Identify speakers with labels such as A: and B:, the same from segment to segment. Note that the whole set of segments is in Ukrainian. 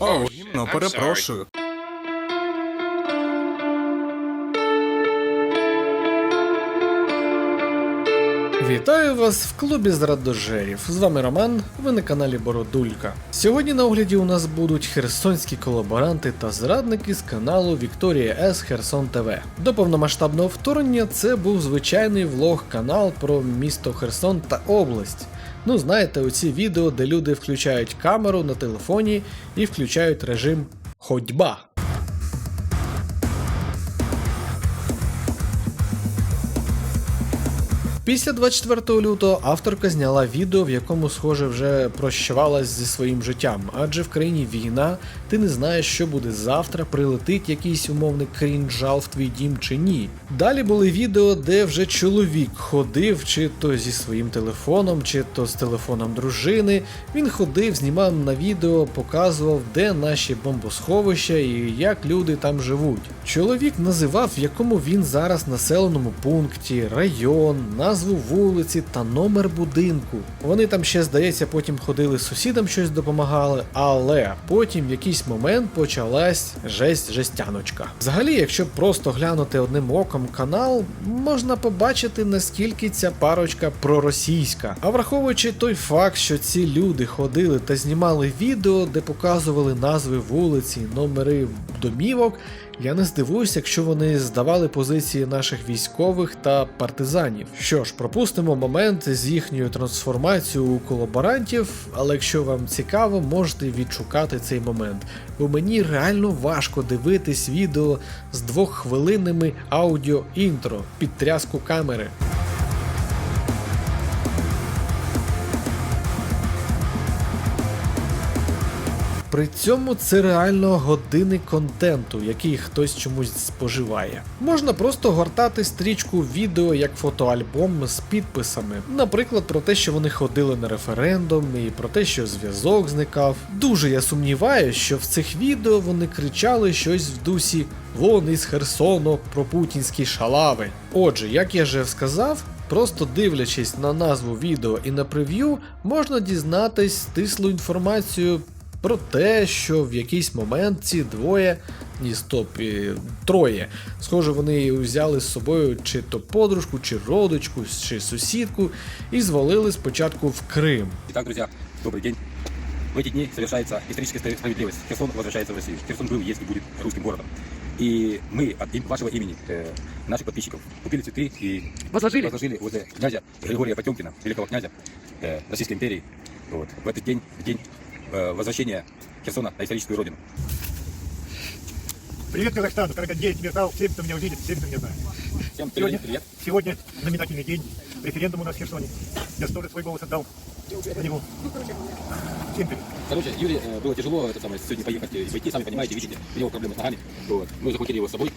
A: О, гімно, перепрошую. Вітаю вас в клубі зрадожерів. З вами Роман, ви на каналі Бородулька. Сьогодні на огляді у нас будуть херсонські колаборанти та зрадники з каналу Вікторія С Херсон ТВ. До повномасштабного вторгнення це був звичайний влог канал про місто Херсон та область. Ну, знаєте, оці відео, де люди включають камеру на телефоні і включають режим ходьба. Після 24 лютого авторка зняла відео, в якому, схоже, вже прощавалась зі своїм життям, адже в країні війна, ти не знаєш, що буде завтра, прилетить якийсь умовний крінжал в твій дім чи ні. Далі були відео, де вже чоловік ходив, чи то зі своїм телефоном, чи то з телефоном дружини. Він ходив, знімав на відео, показував, де наші бомбосховища і як люди там живуть. Чоловік називав, в якому він зараз населеному пункті, район, назву вулиці та номер будинку. Вони там ще, здається, потім ходили сусідам щось допомагали, але потім в якийсь момент почалась жесть жестяночка. Взагалі, якщо просто глянути одним оком канал, можна побачити наскільки ця парочка проросійська. А враховуючи той факт, що ці люди ходили та знімали відео, де показували назви вулиці, номери домівок. Я не здивуюся, якщо вони здавали позиції наших військових та партизанів. Що ж, пропустимо момент з їхньою трансформацією у колаборантів, але якщо вам цікаво, можете відшукати цей момент. Бо мені реально важко дивитись відео з двоххвилинними аудіо-інтро під тряску камери. При цьому це реально години контенту, який хтось чомусь споживає. Можна просто гортати стрічку відео як фотоальбом з підписами, наприклад, про те, що вони ходили на референдум, і про те, що зв'язок зникав. Дуже я сумніваюся, що в цих відео вони кричали щось в дусі «Вон із Херсону про путінські шалави. Отже, як я вже сказав, Просто дивлячись на назву відео і на прев'ю, можна дізнатись стислу інформацію про те, що в якийсь момент ці двоє, ні, стоп, і троє. Схоже, вони взяли з собою чи то подружку, чи родичку, чи сусідку і звалили спочатку в Крим.
B: Итак, друзья, добрый день. В эти дни совершается историческая справедливость. Херсон возвращается в Россию. Херсон был, есть и будет русским городом. И мы от им- вашего имени, э, наших подписчиков, купили цветы и
C: Возложили?
B: возложили возле князя Григория Потемкина, великого князя э, Российской империи, вот, в этот день, в день э, возвращения Херсона на историческую родину.
D: Привет, Казахстан! 49 тебе дал, 7 кто меня увидит, 7 кто меня знает.
B: Всем
D: Сегодня,
B: привет,
D: сегодня знаменательный день. Референдум у нас в Херсоне. Я тоже свой голос отдал за него. Всем привет.
B: Короче, Юре э, было тяжело это самое, сегодня поехать и войти, сами понимаете, видите, у него проблемы с ногами. Вот. Мы захватили его с собой,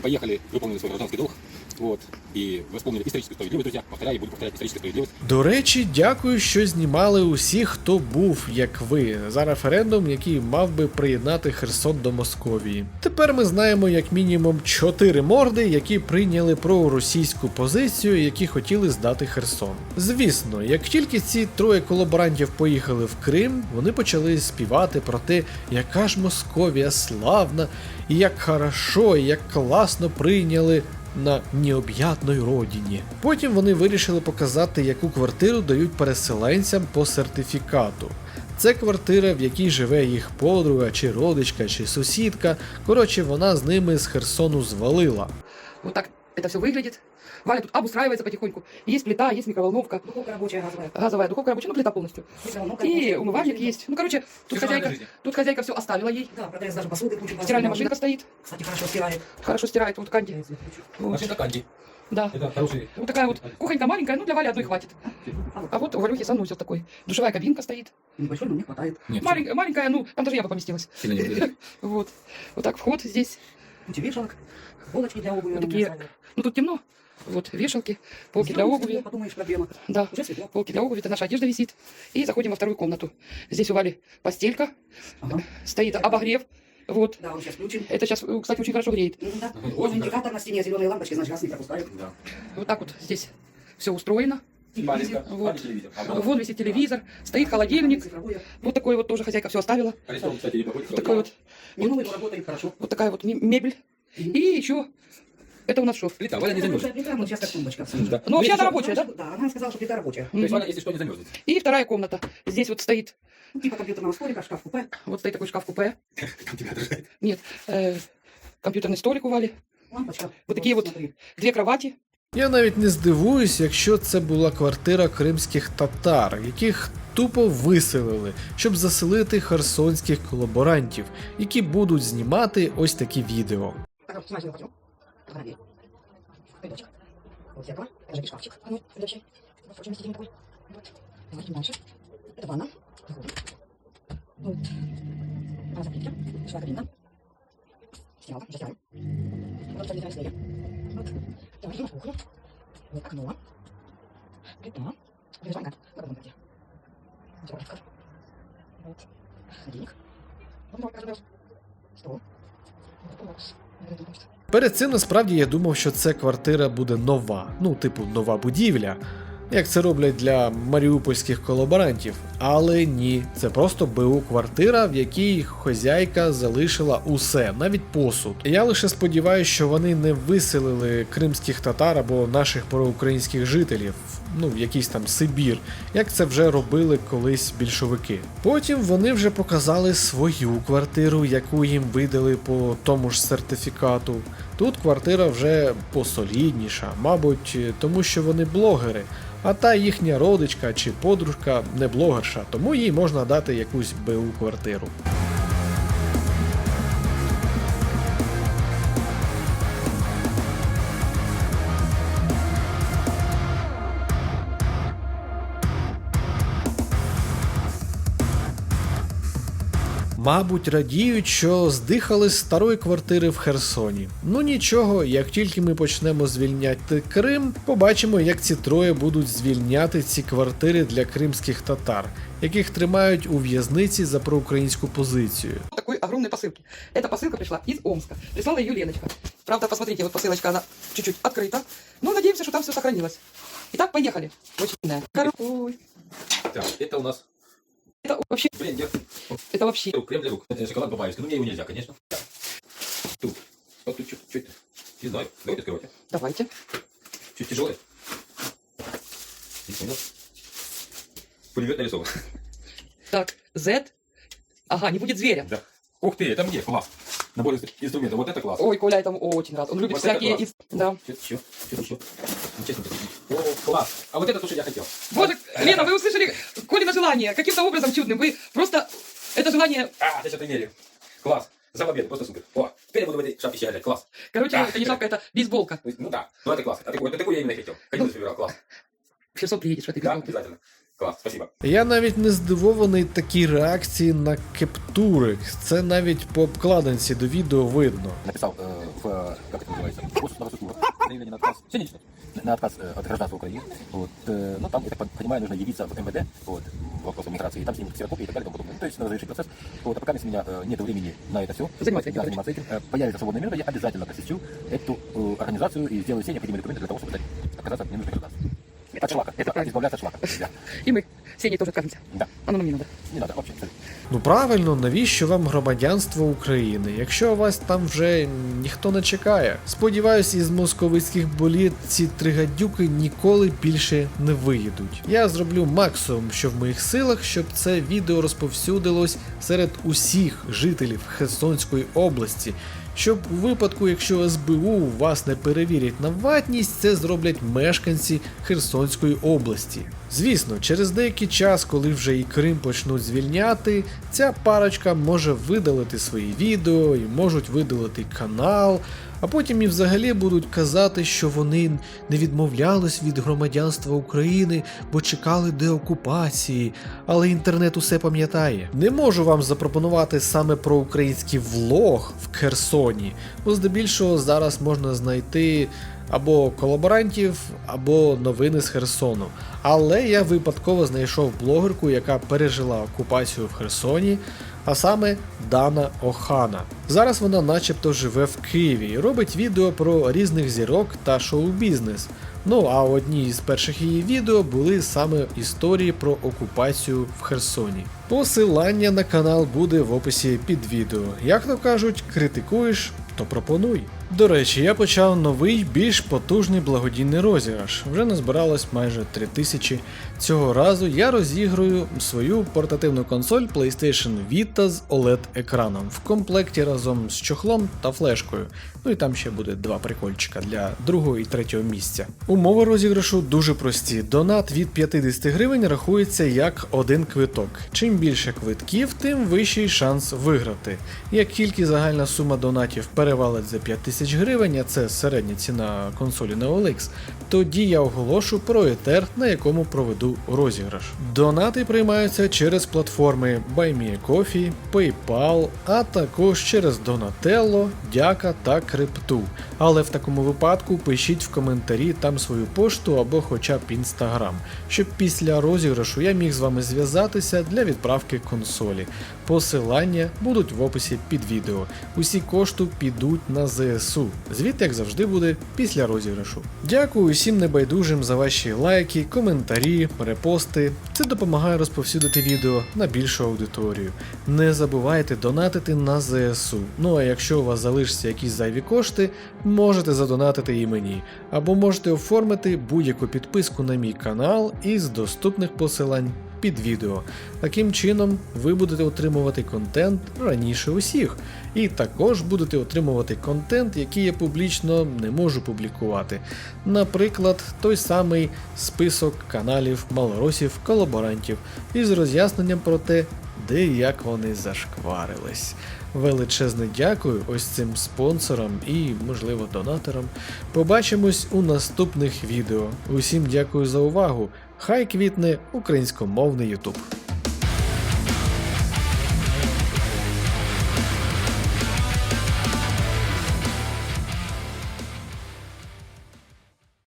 B: поехали, выполнили свой гражданский долг, вот, и восполнили историческую справедливость, друзья. Повторяю, буду повторять историческую справедливость.
A: До речі, дякую, що знімали усі, хто був, як ви, за референдум, який мав би приєднати Херсон до Московії. Тепер ми знаємо як мінімум чотири морди, які прийняли проросійську позицію, які хотіли здати Херсон. Звісно, як тільки ці троє колаборантів поїхали в Крим, вони почали співати про те, яка ж Московія славна, і як хорошо, і як класно прийняли на необ'ятної родині. Потім вони вирішили показати, яку квартиру дають переселенцям по сертифікату. Це квартира, в якій живе їх подруга, чи родичка, чи сусідка. Коротше, вона з ними з Херсону звалила.
C: Ну так это все выглядит. Валя тут обустраивается потихоньку. Есть плита, есть микроволновка,
E: Духовка рабочая газовая.
C: газовая духовка рабочая, ну плита полностью. И умывальник есть. Ну, короче, тут
B: Всё
C: хозяйка, тут хозяйка все оставила ей.
E: Да, продается даже посуды, куча
C: Стиральная машинка стоит,
E: Кстати, хорошо стирает.
C: хорошо стирает, вот канди. Вот,
B: Машинка Канди.
C: Да.
B: Это хороший.
C: Вот такая вот кухонька маленькая, ну для Вали одной хватит. А вот у Валюхи санузел такой. Душевая кабинка стоит.
E: Небольшой, но мне хватает.
B: Нет,
C: Маленькая, маленькая, ну там даже я бы поместилась. Вот. Вот так вход здесь.
E: Куча вешалок, полочки для обуви.
C: Вот такие. Ну тут темно. Вот вешалки, полки для обуви.
E: Подумаешь, проблема.
C: Да.
E: Уже светло.
C: Полки для обуви, это наша одежда висит. И заходим во вторую комнату. Здесь у Вали постелька,
E: Ага.
C: стоит обогрев. Вот.
E: Да, он сейчас включен.
C: Это сейчас, кстати, очень хорошо греет.
E: М, Да.
B: Очень
E: индикатор на стене, зеленые лампочки, значит, газ не пропускают.
B: Да.
C: Вот так вот здесь все устроено.
B: Маленько,
C: Вот.
B: телевизор. А вот
C: Вон висит телевизор, стоит холодильник. Вот такой вот тоже хозяйка все оставила.
B: Арестован, кстати, не проходит.
C: Вот такой вот,
E: хорошо.
C: вот такая вот ме- мебель. И еще, это у нас что?
B: Плита, Валя не замерзнет.
E: Плита, вот сейчас как тумбочка.
B: Да.
C: Ну, вообще она рабочая, да?
E: Да, она сказала, что плита рабочая.
B: То есть. Валя, если что, не замерзнет.
C: И вторая комната. Здесь вот стоит,
E: Ну, Типа компьютерного столика, шкаф-купе.
C: вот стоит такой шкаф-купе.
B: Там тебя отражает.
C: Нет, э, компьютерный столик у Вали.
E: Лампочка.
C: Вот такие вот две кровати.
A: Я навіть не здивуюсь, якщо це була квартира кримських татар, яких тупо виселили, щоб заселити херсонських колаборантів, які будуть знімати ось такі відео.
E: Так, вот, смотри,
A: Перед цим насправді я думав, що ця квартира буде нова, ну, типу, нова будівля, як це роблять для маріупольських колаборантів. Але ні, це просто БУ квартира, в якій хозяйка залишила усе, навіть посуд. Я лише сподіваюся, що вони не виселили кримських татар або наших проукраїнських жителів, ну, в якийсь там Сибір, як це вже робили колись більшовики. Потім вони вже показали свою квартиру, яку їм видали по тому ж сертифікату. Тут квартира вже посолідніша, мабуть, тому що вони блогери, а та їхня родичка чи подружка не блогерша, тому їй можна дати якусь БУ квартиру. Мабуть, радіють, що здихали з старої квартири в Херсоні. Ну нічого, як тільки ми почнемо звільняти Крим, побачимо, як ці троє будуть звільняти ці квартири для кримських татар, яких тримають у в'язниці за проукраїнську позицію.
C: Вот такой огромной посылки. Эта посылка пришла из Омска. Прислала ее Леночка. Правда, посмотрите, вот посылочка, она чуть-чуть открыта. Но надеемся, что там все сохранилось. Итак, поехали. Очень длинная. Ой,
B: Так, это у нас
C: это вообще,
B: блендер.
C: это вообще.
B: Крем для рук. Это шоколад бабаевский. Ну, мне его нельзя, конечно. Тут. Вот тут что-то. Что это? Не знаю. Давайте открывайте.
C: Давайте.
B: Чуть тяжелое. Не понял. Пулемет нарисован.
C: Так, Z. Ага, не будет зверя.
B: Да. Ух ты, это мне, класс. Набор инстру- инструментов. Вот это класс.
C: Ой, Коля этому очень рад. Он любит
B: Вот
C: всякие... из- Да.
B: Что-то еще. Что-то еще. Нечестно. О, класс. А вот это то, что я хотел.
C: Боже, Лена, вы услышали желание. Каким-то образом чудным. Вы просто... Это желание...
B: А, сейчас примерю. Класс. За победу, просто супер. О, теперь я буду в этой шапке щеголять. Класс.
C: Короче,
B: А.
C: это не шапка, это бейсболка.
B: Ну, ну да, ну это класс. А такой, вот такой я именно хотел. Ходил собирал, класс.
C: В Херсон приедешь в этой
B: Да, обязательно. Класс, спасибо.
A: Я навіть не здивований такій реакції на кептури. Це навіть по обкладинці до відео видно.
B: Написал э, в, э, как это называется, госслужба, заявление на отказ, все лично, на отказ э, от гражданства Украины. Вот, э, ну, там, я так понимаю, нужно явиться в МВД, вот, вопросом миграции, и там снимут ксерокопии и так далее и тому подобное. Ну, то есть надо завершить процесс. Вот, а пока у меня э, нет времени на это все,
C: Заниматься этим,
B: да,
C: короче.
B: заниматься этим, э, появится свободная минута, я обязательно посещу эту э, организацию и сделаю все необходимые документы для того, чтобы стать- отказаться от ненужных гражданств. От шлака, это
C: правильно.
B: избавляться от шлака. Да,
C: И мы с Сеней тоже откажемся.
B: да,
C: Оно нам не надо.
B: не надо вообще.
A: Ну правильно, навіщо вам громадянство України, якщо вас там вже ніхто не чекає? Сподіваюсь, із московицьких боліт ці три гадюки ніколи більше не виїдуть. Я зроблю максимум, що в моїх силах, щоб це відео розповсюдилось серед усіх жителів Херсонської області. Щоб у випадку, якщо СБУ вас не перевірять на ватність, це зроблять мешканці Херсонської області. Звісно, через деякий час, коли вже і Крим почнуть звільняти, ця парочка може видалити свої відео і можуть видалити канал, а потім і взагалі будуть казати, що вони не відмовлялись від громадянства України, бо чекали деокупації, але інтернет усе пам'ятає. Не можу вам запропонувати саме про український влог в Херсоні, бо здебільшого зараз можна знайти або колаборантів, або новини з Херсону. Але я випадково знайшов блогерку, яка пережила окупацію в Херсоні, а саме Дана Охана. Зараз вона начебто живе в Києві і робить відео про різних зірок та шоу-бізнес. Ну а одні із перших її відео були саме історії про окупацію в Херсоні. Посилання на канал буде в описі під відео. Як то кажуть, критикуєш, то пропонуй. До речі, я почав новий, більш потужний благодійний розіграш. Вже назбиралось майже 3000. Цього разу я розіграю свою портативну консоль PlayStation Vita з OLED-екраном в комплекті разом з чохлом та флешкою. Ну і там ще буде два прикольчика для другого і третього місця. Умови розіграшу дуже прості. Донат від 50 гривень рахується як один квиток. Чим більше квитків, тим вищий шанс виграти. Як тільки загальна сума донатів перевалить за 5000 гривень, а це середня ціна консолі на тоді я оголошу про етер, на якому проведу розіграш. Донати приймаються через платформи BuyMeACoffee, PayPal, а також через Donatello, Дяка та Крипту. Але в такому випадку пишіть в коментарі там свою пошту або хоча б інстаграм, щоб після розіграшу я міг з вами зв'язатися для відправки консолі. Посилання будуть в описі під відео. Усі кошти підуть на ЗСУ. Звіт, як завжди, буде після розіграшу. Дякую усім небайдужим за ваші лайки, коментарі, репости. Це допомагає розповсюдити відео на більшу аудиторію. Не забувайте донатити на ЗСУ. Ну а якщо у вас залишаться якісь зайві кошти, можете задонатити і мені, або можете оформити будь-яку підписку на мій канал із доступних посилань під відео. Таким чином, ви будете отримувати контент раніше усіх, і також будете отримувати контент, який я публічно не можу публікувати. Наприклад, той самий список каналів малоросів колаборантів із роз'ясненням про те, де як вони зашкварились. Величезне дякую ось цим спонсорам і, можливо, донаторам. Побачимось у наступних відео. Усім дякую за увагу. Хай квітне українськомовний Ютуб.